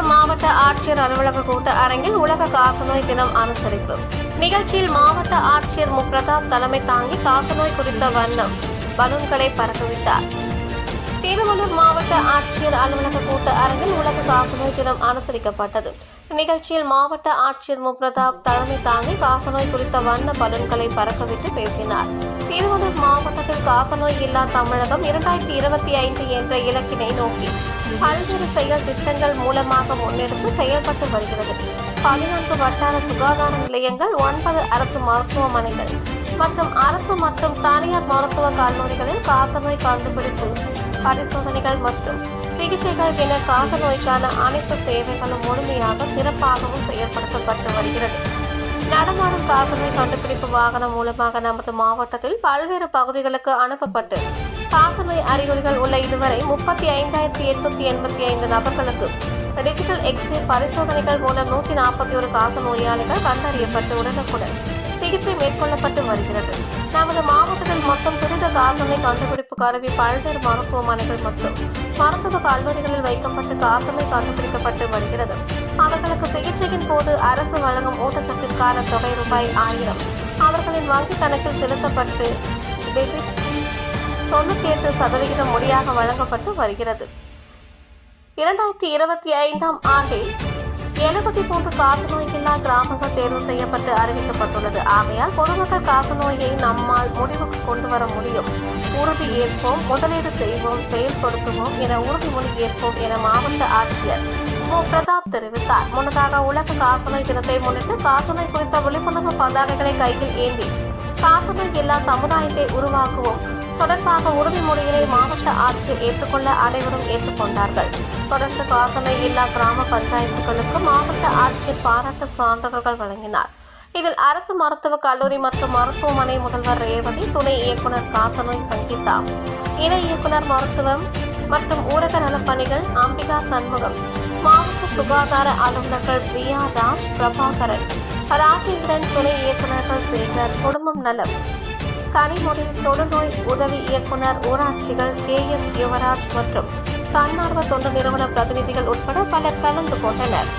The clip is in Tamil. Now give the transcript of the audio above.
திருவள்ளூர் மாவட்ட ஆட்சியர் அலுவலக கூட்ட அரங்கில் உலக காசநோய் தினம் அனுசரிப்பு. நிகழ்ச்சியில் மாவட்ட ஆட்சியர் மு பிரதாப் தலைமை தாங்கி காசநோய் குறித்த வண்ணம் பலூன்களை பறக்கவிட்டார் திருவள்ளூர் மாவட்ட ஆட்சியர் அலுவலக கூட்ட அரங்கில் உலக காசநோய் தினம் அனுசரிக்கப்பட்டது. நிகழ்ச்சியில் மாவட்ட ஆட்சியர் முப்ரதாப் தலைமை தாங்கி காசநோய் குறித்த வண்ண பலூன்களை பறக்கவிட்டு பேசினார். திருவள்ளூர் மாவட்டத்தில் காசநோய் இல்லா தமிழகம் இரண்டாயிரத்தி இருபத்தி ஐந்து என்ற இலக்கினை நோக்கி பல்வேறு செயல் திட்டங்கள் மூலமாக முன்னெடுத்து செயல்பட்டு வருகிறது. பதினான்கு வட்டார சுகாதார நிலையங்கள் ஒன்பது அரசு மருத்துவமனைகள் மற்றும் அரசு மற்றும் தனியார் மருத்துவ கல்லூரிகளில் காசநோய் கண்டுபிடிப்பு பரிசோதனைகள் மற்றும் சிகிச்சைகள் என காசநோய்க்கான அனைத்து சேவைகளும் முழுமையாக சிறப்பாகவும் செயல்படுத்தப்பட்டு வருகிறது. நடமாடும் காசநோய் கண்டுபிடிப்பு வாகனம் மூலமாக நமது மாவட்டத்தில் பல்வேறு பகுதிகளுக்கு அனுப்பப்பட்டு காசநோய் அறிகுறிகள் உள்ள இதுவரை முப்பத்தி ஐந்தாயிரத்தி எட்நூத்தி எண்பத்தி ஐந்து நபர்களுக்கு டிஜிட்டல் எக்ஸ்ரே பரிசோதனைகள் மூலம் நூற்றி நாற்பத்தி ஒரு காச நோயாளிகள் கண்டறியப்பட்டு உடனுக்குடன் சிகிச்சை மேற்கொள்ளப்பட்டு வருகிறது. நமது மாவட்டத்தில் மொத்தம் துரித காசநோய் கண்டுபிடிப்பு கருவி பல்வேறு மருத்துவமனைகள் மற்றும் மருத்துவ கல்லூரிகளில் வைக்கப்பட்டு காசநோய் கண்டுபிடிக்கப்பட்டு வருகிறது. அவர்களுக்கு சிகிச்சையின் போது அரசு வழங்கும் ஊட்டச்சத்திற்கான தொகை ரூபாய் ஆயிரம். அவர்களின் வங்கிக் கணக்கில் செலுத்தப்பட்டு டெபிட் தொண்ணூற்றி எட்டு சதவிகிதம் முறையாக வழங்கப்பட்டு வருகிறது. இரண்டாயிரத்தி இருபத்தி ஐந்தாம் ஆண்டில் எழுபத்தி மூன்று காசநோய் கிராமங்கள் தேர்வு செய்யப்பட்டு அறிவிக்கப்பட்டுள்ளது. ஆகையால் பொதுமக்கள் காசநோயை நம்மால் முடிவுக்கு கொண்டு வர முடியும். உறுதி ஏற்போம் முதலீடு செய்வோம் செயல்படுத்துவோம் என உறுதிமொழி ஏற்போம் என மாவட்ட ஆட்சியர் மு. பிரதாப் தெரிவித்தார். முன்னதாக உலக காசநோய் தினத்தை முன்னிட்டு காசநோய் குறித்த விழிப்புணர்வு பதாகைகளை கையில் ஏந்தி காசநோய் எல்லா சமுதாயத்தை உருவாக்குவோம். தொடர்பாக உறுதிமொழிகளை மாவட்ட ஆட்சியர் ஏற்றுக்கொள்ள அனைவரும் ஏற்றுக்கொண்டார்கள். தொடர்ந்து காசநோய் இல்லா கிராம பஞ்சாயத்துகளுக்கு மாவட்ட ஆட்சியர் பாராட்டு சான்றிதழ்கள் வழங்கினார். இதில் அரசு மருத்துவக் கல்லூரி மற்றும் மருத்துவமனை முதல்வர் ரேவதி துணை இயக்குனர் காசநோய் சங்கீதா இணை இயக்குனர் மருத்துவம் மற்றும் ஊரக நலப்பணிகள் அம்பிகா சண்முகம் மாவட்ட சுகாதார அலுவலர்கள் பிரியா தாஸ் பிரபாகரன் ராஜேந்திரன் துணை இயக்குநர்கள் சேகர் குடும்பம் நலம் கனிமொழி தொழுநோய் உதவி இயக்குனர் ஊராட்சிகள் கே எஸ் யுவராஜ் மற்றும் தன்னார்வ தொண்டு நிறுவன பிரதிநிதிகள் உட்பட பலர் கலந்து கொண்டனர்.